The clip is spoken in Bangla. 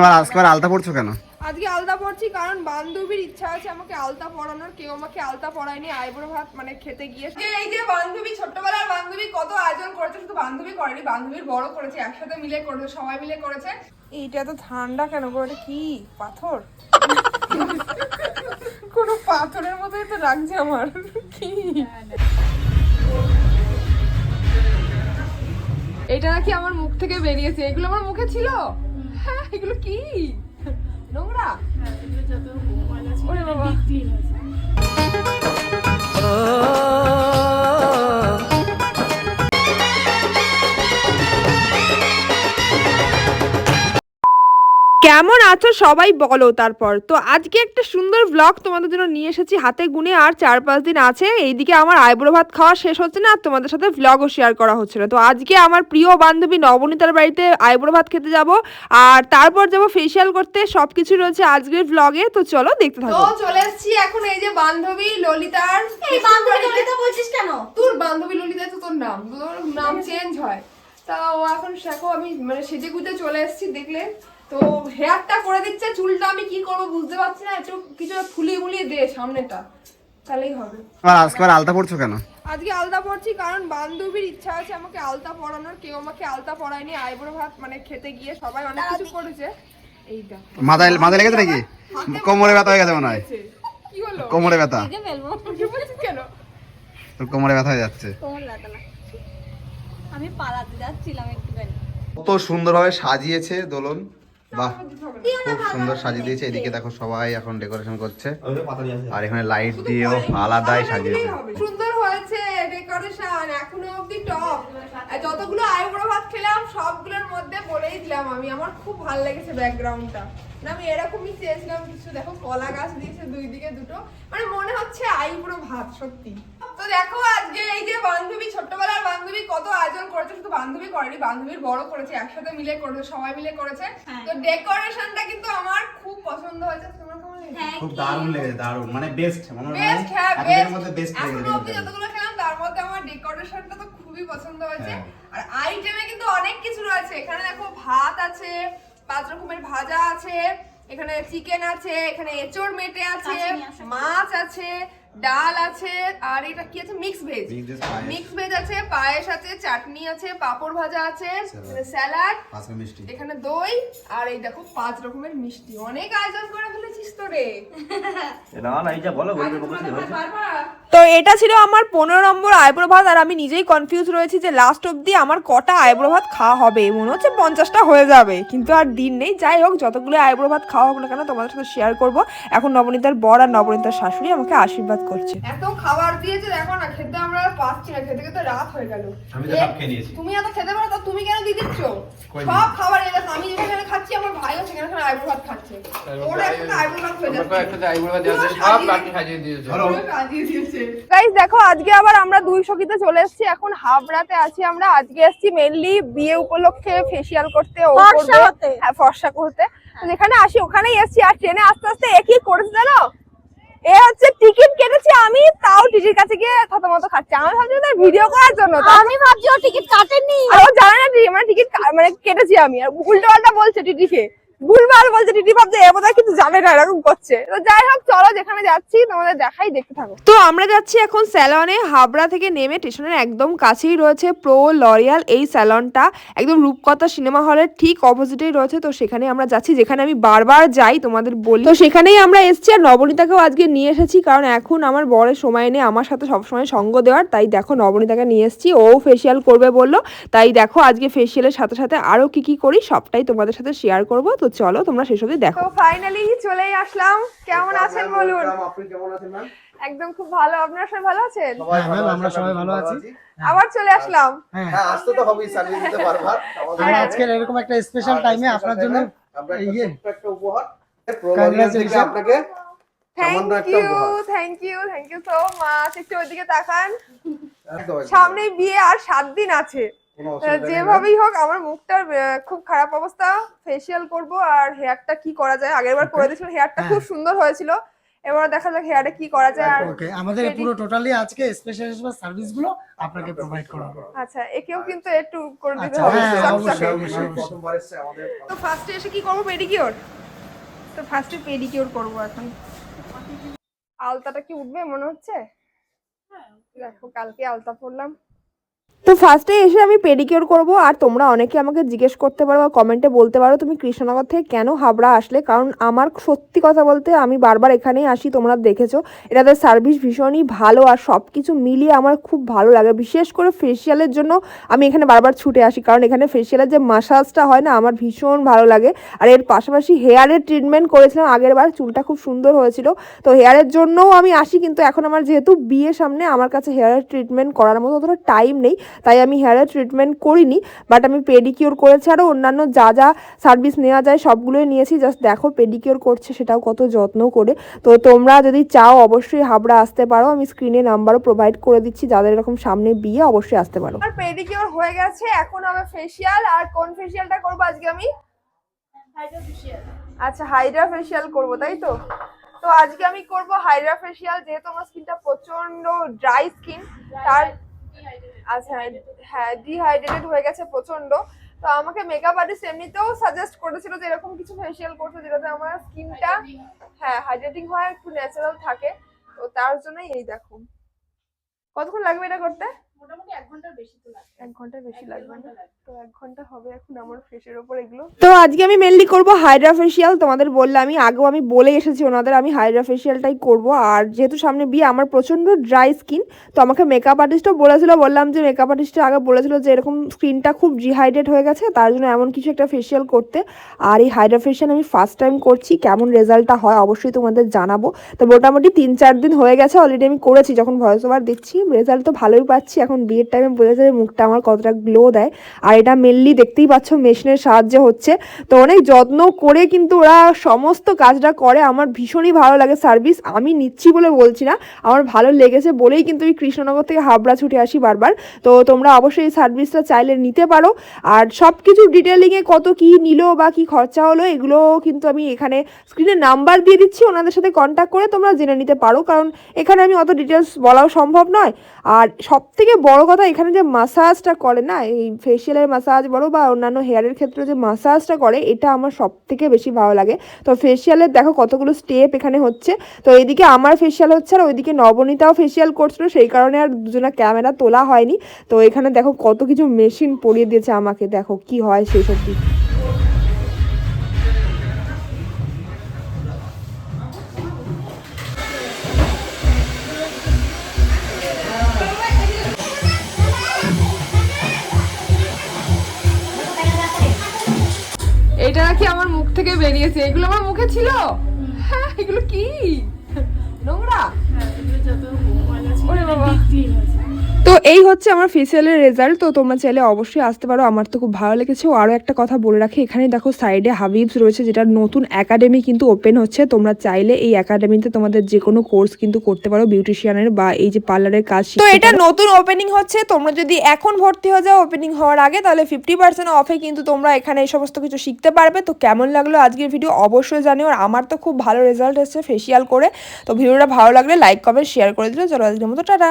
আবার আজকে আলতা পড়ছো কেন? আজকে আলতা পড়ছি কারণ বান্ধবীর ইচ্ছা আছে আমাকে আলতা পরানোর। কেউ আমাকে আলতা পরায়নি, আইবুড়ো ভাত মানে খেতে গিয়ে। এই যে বান্ধবী, ছোট্টবেলার বান্ধবী কত আয়োজন করেছে, শুধু বান্ধবী করেনি, বান্ধবীর বড় করেছে, একসাথে মিলে করেছে, সবাই মিলে করেছে। এইটা তো ঠান্ডা কেন গো, এটা কি পাথর? কোনো পাথরের মতোই তো লাগছে আমার, কি? এটা নাকি আমার মুখ থেকে বেরিয়েছে, এগুলো আমার মুখে ছিল? এগুলো কি? নোংরা? ওরে বাবা। কেমন আছো সবাই বলো তারপর। তো আজকে একটা সুন্দর ব্লগ তোমাদের জন্য নিয়ে এসেছি। হাতে গুনে আর চার পাঁচ দিন আছে। এইদিকে আমার আইবুড়ো ভাত খাওয়া শেষ হচ্ছে না। আর তোমাদের সাথে ব্লগও শেয়ার করা হচ্ছে না তো আজকে আমার প্রিয় বান্ধবী নবনীতার বাড়িতে আইবুড়ো ভাত খেতে যাব। আর তারপর যাব ফেসিয়াল করতে। সবকিছু রয়েছে আজকের ব্লগে তো চলো দেখতে থাকো। চলে এসেছি এখন এই যে বান্ধবী ললিতার এই বান্ধবী ললিতা বলছিস কেন? তোর বান্ধবী ললিতা তো তোর নাম। তোর নাম চেঞ্জ হয়। তা ও এখন দেখো আমি মানে সেজে গুজে চলে এসেছি দেখলে। তো হেয়ারটা করে দিচ্ছে চুলটা আমি কি করব বুঝতে পারছি না একটু কিছু ফুলিয়ে মুলিয়ে দে সামনেটা তাহলেই হবে। আবার আজকে আলতা পড়ছো কেন? আজকে আলতা পড়ছি কারণ বান্ধবীর ইচ্ছা আছে আমাকে আলতা পরানোর কেউ আমাকে আলতা পরায়নি আইবুড়ো ভাত মানে খেতে গিয়ে সবাই অনেক কিছু করেছে। এইটা মাথায় মাথায় লেগেছে নাকি? কোমরে ব্যথা হয়ে গেছে মনে হয়। কি হলো? কোমরে ব্যথা। কি বলছিস কেন? তোর কোমরে ব্যথা হয়ে যাচ্ছে। তোমার লাগা না আমি পালাতে যাচ্ছিলাম একটুখানি। কত সুন্দরভাবে সাজিয়েছে দোলন। খুব সুন্দর সাজিয়ে দিয়েছে। এদিকে দেখো সবাই এখন ডেকোরেশন করছে। আর এখানে লাইট দিয়েও আলাদাই সাজিয়েছে সুন্দর হয়েছে ডেকোরেশন এখনও টপ যতগুলো আইবুড়ো ভাত খেলাম, সবগুলোর মধ্যে বলেই দিলাম আমি। আমার খুব ভালো লেগেছে ব্যাকগ্রাউন্ডটা আমি এরকমই চেয়েছিলাম কিছু। দেখো, কলা গাছ দিয়েছে দুই দিকে দুটো। মানে মনে হচ্ছে আইবুড়ো ভাত, সত্যি। তো দেখো, আজকে এই যে বান্ধবী, ছোট্টবেলার বান্ধবী কত আয়োজন করেছে শুধু বান্ধবী করেনি বান্ধবীর বড় করেছে একসাথে মিলে করেছে সবাই মিলে করেছে। হ্যাঁ। তো ডেকোরেশনটা কিন্তু আমার খুব পছন্দ হয়েছে। তোমার কেমন লেগেছে? হ্যাঁ খুব দারুণ লেগেছে দারুণ। মানে বেস্ট মনে হয় বেস্ট হ্যাঁ বেস্ট মধ্যে বেস্ট লেগেছে যতগুলো খেলাম তার মধ্যে আমার ডেকোরেশনটা তো খুবই পছন্দ হয়েছে। হ্যাঁ। আর আইটেমে কিন্তু অনেক কিছু রয়েছে। এখানে দেখো ভাত আছে পাঁচ রকমের ভাজা আছে এখানে চিকেন আছে এখানে এঁচড় মেটে আছে। মাছ আছে ডাল আছে আর এটা কি আছে? Mix veg. মিক্স ভেজ আছে পায়েস আছে চাটনি আছে পাঁপড় ভাজা আছে স্যালাড মিষ্টি। এখানে দই আর এই দেখো পাঁচ রকমের মিষ্টি। অনেক আয়োজন করে ফেলেছিস তো রে। হয়েছে তো এটা ছিল আমার পনেরো নম্বর আইব্রো ভাত আর আমি নিজেই কনফিউজ রয়েছি যে লাস্ট অব্দি আমার কটা আইব্রো ভাত খাওয়া হবে। মনে হচ্ছে পঞ্চাশটা হয়ে যাবে কিন্তু আর দিন নেই। যাই হোক যতগুলো আইব্রো ভাত খাওয়া হোক না কেন তোমাদের সাথে শেয়ার করব। এখন নবনীতার বর আর নবনীতার শাশুড়ি আমাকে আশীর্বাদ করছে। এত খাবার দিয়েছে দেখো না খেতে আমরা আর পাচ্ছি না খেতে খেতে রাত হয়ে গেল। আমি তো সব খেয়ে নিয়েছি। তুমি এত খেতে পারো তা তুমি কেন দিয়ে দিচ্ছ? সব খাবার দেখো আমি যেখানে খাচ্ছি আমার ভাইও সেখানে আইব্রো ভাত খাচ্ছে। ওরা একটা আইব্রো ভাত হয়ে যাচ্ছে। একটা আইবুড় ভাত দিয়েছে। সব বাকি খাইয়ে দিয়েছে। খাইয়ে দিয়েছে। গাইস দেখো আজকে আবার আমরা দুই সখীতে চলে এসেছি। এখন হাবড়াতে আছি আমরা। আজকে এসেছি মেনলি বিয়ে উপলক্ষে ফেসিয়াল করতে ও। হতে। হ্যাঁ ফর্সা করতে। তো যেখানে আসি ওখানেই এসেছি। আর ট্রেনে আস্তে আস্তে একই করেছে জানো? এ হচ্ছে টিকিট কেটেছি আমি তাও টিটির কাছে গিয়ে থতমত খাচ্ছি। আমি ভাবছি তার ভিডিও করার জন্য আমি ভাবছি ও টিকিট কাটেনি। আর ও জানে না মানে টিকিট মানে কেটেছি আমি আর উল্টো পাল্টা বলছে টিটিকে। ভুলভাল বলছে টিটি ভাবছে, এ বোধহয় কিছু জানে না, এরকম করছে। তো যাই হোক, চলো যেখানে যাচ্ছি, তোমাদের দেখাই, দেখতে থাকো। তো আমরা যাচ্ছি এখন স্যালনে হাবড়া থেকে নেমে স্টেশনের একদম কাছেই রয়েছে প্রো লরিয়াল এই স্যালনটা একদম রূপকথা সিনেমা হলের ঠিক অপোজিটেই রয়েছে, তো সেখানে আমরা যাচ্ছি, যেখানে আমি বারবার যাই, তোমাদের বলি। তো সেখানেই আমরা এসেছি, আর নবনীতাকেও আজকে নিয়ে এসেছি, কারণ এখন আমার বরের সময় নেই, আমার সাথে সবসময় সঙ্গ দেওয়ার, তাই দেখো নবনীতাকে নিয়ে এসেছি, ও ফেসিয়াল করবে বলল, তাই দেখো আজকে ফেসিয়ালের সাথে সাথে আরও কি কি করি, সবটাই তোমাদের সাথে শেয়ার করব, তো চলো তোমরা শেষ অবধি দেখো। ফাইনালি চলেই আসলাম। কেমন আছেন বলুন? আপনি কেমন আছেন ম্যাম? একদম খুব ভালো। আপনারা সবাই ভালো আছেন? হ্যাঁ, ম্যাম, আমরা সবাই ভালো আছি। আবার চলে আসলাম। হ্যাঁ। হ্যাঁ আসতে তো হবেই সার্ভিস দিতে আর আজকের এরকম একটা স্পেশাল টাইমে আপনার জন্য আমরা ইয়ে। একটা উপহার. আপনাকে thank you thank you thank you so much একটু ওইদিকে তাকান। সামনেই বিয়ে আর সাত দিন আছে। যেভাবেই হোক আমার মুখটার খুব খারাপ অবস্থা। ফেসিয়াল করব আর হেয়ারটা কি করা যায়? আগের বার করে দিয়েছিল হেয়ারটা খুব সুন্দর হয়েছিল। এবার দেখা যাক হেয়ারে কি করা যায় আর ওকে আমাদের পুরো টোটালি আজকে স্পেশাল সার্ভিসগুলো আপনাকে প্রোভাইড করা হবে। আচ্ছা একেও কিন্তু একটু করে দিতে আচ্ছা হবে। হ্যাঁ চকচকে। অবশ্যই অবশ্যই অবশ্যই। তো ফার্স্টে এসে কি করব? পেডিকিওর তো ফার্স্টে পেডিকিওর করব এখন। আলতাটা কি উঠবে মনে হচ্ছে? হ্যাঁ দেখো কালকে আলতা পরলাম। তো ফার্স্টে এসে আমি পেডিকিওর করব, আর তোমরা অনেকে আমাকে জিজ্ঞেস করতে পারো বা কমেন্টে বলতে পারো তুমি কৃষ্ণনগর থেকে কেন হাবড়া আসলে? কারণ আমার সত্যি কথা বলতে আমি বারবার এখানেই আসি, তোমরা দেখেছ। এটাদের সার্ভিস ভীষণই ভালো আর সব কিছু মিলিয়ে আমার খুব ভালো লাগে। বিশেষ করে ফেসিয়ালের জন্য আমি এখানে বারবার ছুটে আসি, কারণ এখানে ফেসিয়ালের যে মাসাজটা হয় না, আমার ভীষণ ভালো লাগে। আর এর পাশাপাশি হেয়ারের ট্রিটমেন্ট করেছিলাম, আগের বার চুলটা খুব সুন্দর হয়েছিল। তো হেয়ারের জন্যও আমি আসি, কিন্তু এখন আমার যেহেতু বিয়ে সামনে, আমার কাছে হেয়ারের ট্রিটমেন্ট করার মতো অতটা টাইম নেই। তাই আমি হেয়ারের ট্রিটমেন্ট করিনি বাট আমি পেডিকিওর করেছি আরও অন্যান্য যা যা সার্ভিস নেওয়া যায় সবগুলোই নিয়েছি। জাস্ট দেখো পেডিকিওর করছে সেটাও কত যত্ন করে। তো তোমরা যদি চাও অবশ্যই হাবড়া আসতে পারো। আমি স্ক্রিনে নাম্বারও প্রোভাইড করে দিচ্ছি যাদের এরকম সামনে বিয়ে অবশ্যই আসতে পারো। আর পেডিকিওর হয়ে গেছে এখন হবে ফেসিয়াল আর কোন ফেসিয়ালটা করব আজকে আমি? আচ্ছা হাইড্রা ফেসিয়াল করব তাই তো? তো আজকে আমি করব হাইড্রা ফেসিয়াল যেহেতু আমার স্কিনটা প্রচণ্ড ড্রাই স্কিন তার আচ্ছা হ্যাঁ ডিহাইড্রেটেড হয়ে গেছে প্রচণ্ড তো আমাকে মেকআপ আর্টিস্ট এমনিতেও সাজেস্ট করেছিল যে এরকম কিছু ফেসিয়াল করতে যেটাতে আমার স্কিনটা হ্যাঁ। হাইড্রেটিং হয় একটু ন্যাচারাল থাকে। তো তার জন্যই এই দেখো। কতক্ষণ লাগবে এটা করতে? তো লাগে এক ঘণ্টার বেশি লাগবে না? তো এক ঘণ্টা হবে এখন আমার ফেসের ওপর এগুলো। তো আজকে আমি মেনলি করব হাইড্রা ফেসিয়াল তোমাদের বললাম আমি আগেও আমি বলে এসেছি ওনাদের আমি হাইড্রা ফেসিয়ালটাই করব। আর যেহেতু সামনে বিয়ে আমার প্রচণ্ড ড্রাই স্কিন তো আমাকে মেকআপ আর্টিস্টও বলেছিল বললাম যে মেকআপ আর্টিস্টটা আগে বলেছিল যে এরকম স্কিনটা খুব ডিহাইড্রেট হয়ে গেছে তার জন্য এমন কিছু একটা ফেসিয়াল করতে। আর এই হাইড্রা ফেসিয়াল আমি ফার্স্ট টাইম করছি কেমন রেজাল্টটা হয় অবশ্যই তোমাদের জানাব। তো মোটামুটি তিন চার দিন হয়ে গেছে অলরেডি আমি করেছি যখন ভয়েস ওভার দিচ্ছি রেজাল্ট তো ভালোই পাচ্ছি এখন বিয়ের টাইমে বোঝা যায় মুখটা আমার কতটা গ্লো দেয়। আর এটা মেনলি দেখতেই পাচ্ছ মেশিনের সাহায্যে হচ্ছে। তো অনেক যত্ন করে কিন্তু ওরা সমস্ত কাজটা করে। আমার ভীষণই ভালো লাগে সার্ভিস আমি নিচ্ছি বলে বলছি না। আমার ভালো লেগেছে বলেই কিন্তু এই কৃষ্ণনগর থেকে হাবড়া ছুটে আসি বারবার। তো তোমরা অবশ্যই এই সার্ভিসটা চাইলে নিতে পারো। আর সব কিছু ডিটেলিংয়ে কত কি নিল বা কি খরচা হলো, এগুলো কিন্তু আমি এখানে স্ক্রিনে নাম্বার দিয়ে দিচ্ছি। ওনাদের সাথে কন্ট্যাক্ট করে তোমরা জেনে নিতে পারো। কারণ এখানে আমি অত ডিটেলস বলাও সম্ভব নয়। আর সব থেকে বড় কথা, এখানে যে মাসাজটা করে না, এই ফেসিয়ালের মাসাজ বলো বা অন্যান্য হেয়ারের ক্ষেত্রে যে মাসাজটা করে, এটা আমার সব থেকে বেশি ভালো লাগে। তো ফেসিয়ালের দেখো কতগুলো স্টেপ এখানে হচ্ছে। তো এদিকে আমার ফেসিয়াল হচ্ছে আর ওইদিকে নবনীতাও ফেসিয়াল করছিল, সেই কারণে আর দুজনা ক্যামেরা তোলা হয়নি। তো এখানে দেখো কত কিছু মেশিন পরিয়ে দিয়েছে আমাকে, দেখো কি হয় সেই সব দিক। এটা নাকি আমার মুখ থেকে বেরিয়েছে। এগুলো আমার মুখে ছিল? হ্যাঁ এগুলো কি? নোংরা। এই হচ্ছে আমার ফেসিয়ালের রেজাল্ট তো তোমরা চাইলে অবশ্যই আসতে পারো। আমার তো খুব ভালো লেগেছে। ও আরও একটা কথা বলে রাখি। এখানে দেখো সাইডে হাবিবস রয়েছে যেটা নতুন একাডেমি কিন্তু ওপেন হচ্ছে। তোমরা চাইলে এই একাডেমিতে তোমাদের যে কোনো কোর্স কিন্তু করতে পারো বিউটিশিয়ানের বা এই যে পার্লারের কাজ তো এটা নতুন ওপেনিং হচ্ছে। তোমরা যদি এখন ভর্তি হয়ে যাও ওপেনিং হওয়ার আগে তাহলে ফিফটি পার্সেন্ট অফে কিন্তু তোমরা এখানে এই সমস্ত কিছু শিখতে পারবে। তো কেমন লাগল আজকের ভিডিও অবশ্যই জানিও। আর আমার তো খুব ভালো রেজাল্ট এসেছে ফেসিয়াল করে। তো ভিডিওটা ভালো লাগলে লাইক কমেন্ট শেয়ার করে দিলে চলো আজকের মতো টাটা।